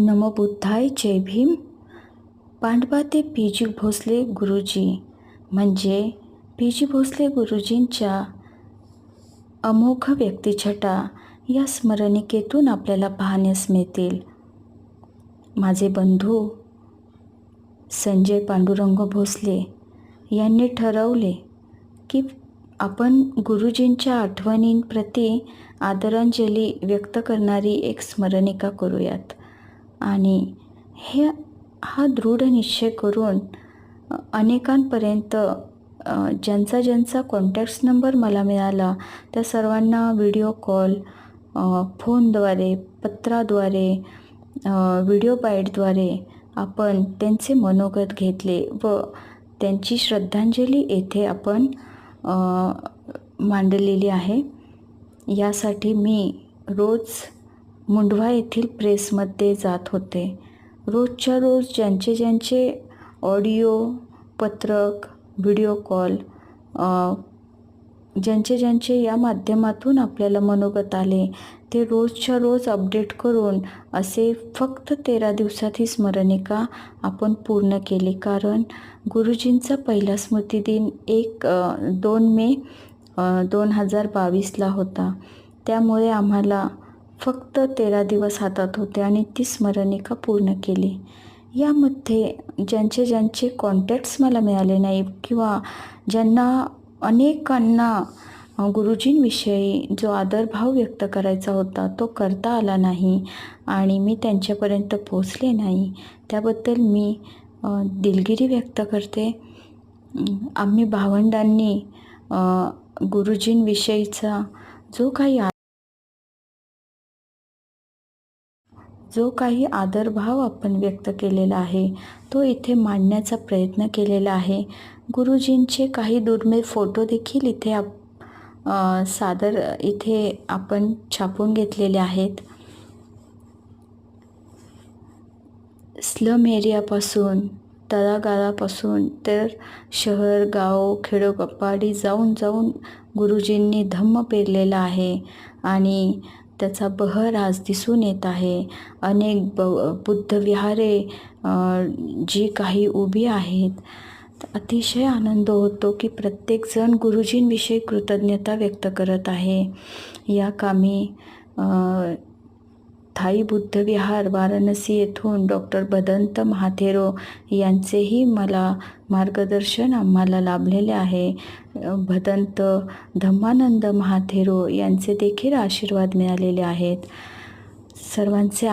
नमो बुद्धाय जय भीम. पांडवा ते P G Bhosale गुरुजी. म्हणजे पी जी भोसले गुरुजींच्या अमोघ व्यक्तिछटा या स्मरणिकेतून आपल्याला पाहण्यास मिळतील. माझे बंधू संजय पांडुरंग भोसले यांनी ठरवले की आपण गुरुजींच्या आठवणींप्रती आदरांजली व्यक्त करणारी एक स्मरणिका करूयात. आणि हे हा दृढ निश्चय करून अनेकांपर्यंत ज्यांचा ज्यांचा कॉन्टॅक्ट्स नंबर मला मिळाला त्या सर्वांना व्हिडिओ कॉल फोनद्वारे पत्राद्वारे व्हिडिओ बाईटद्वारे आपण त्यांचे मनोगत घेतले व त्यांची श्रद्धांजली येथे आपण मांडलेली आहे. यासाठी मी रोज मुंढवा येथील प्रेसमध्ये जात होते. रोजच्या रोज ज्यांचे ज्यांचे ऑडिओ पत्रक व्हिडिओ कॉल ज्यांचे ज्यांचे या माध्यमातून आपल्याला मनोगत आले ते रोजच्या रोज अपडेट करून असे फक्त तेरा दिवसात ही स्मरणिका आपण पूर्ण केली. कारण गुरुजींचा पहिला स्मृतिदिन एक दोन मे दोन हजार बावीसला होता. त्यामुळे आम्हाला फक्त तेरा दिवस हातात होते आणि ती स्मरणिका पूर्ण केली. यामध्ये ज्यांचे ज्यांचे कॉन्टॅक्ट्स मला मिळाले नाही किंवा ज्यांना अनेकांना गुरुजींविषयी जो आदरभाव व्यक्त करायचा होता तो करता आला नाही आणि मी त्यांच्यापर्यंत पोचले नाही. त्याबद्दल मी दिलगिरी व्यक्त करते. आम्ही भावंडांनी गुरुजींविषयीचा जो काही जो काही आदरभाव आपण व्यक्त केलेला आहे तो इथे मांडण्याचा प्रयत्न केलेला आहे. गुरुजींचे काही दुर्मिळ फोटो देखील इथे आप सादर इथे आपण छापून घेतलेले आहेत. स्लम एरियापासून तळागाळापासून तर शहर गाव खेडोपाडी जाऊन जाऊन गुरुजींनी धम्म पेरलेला आहे. आणि त्याचा बहर आज दिसून येत आहे. अनेक ब बुद्धविहारे जी काही उभी आहेत. अतिशय आनंद होतो की प्रत्येकजण गुरुजींविषयी कृतज्ञता व्यक्त करत आहे. या कामी अ, थाई बुद्धविहार वाराणसी येथून डॉक्टर भदंत महाथेरो यांचेही मला मार्गदर्शन आम्हाला लाभलेले आहे. भदंत धम्मानंद महाथेरो यांचे देखील आशीर्वाद मिळालेले आहेत. सर्वांचे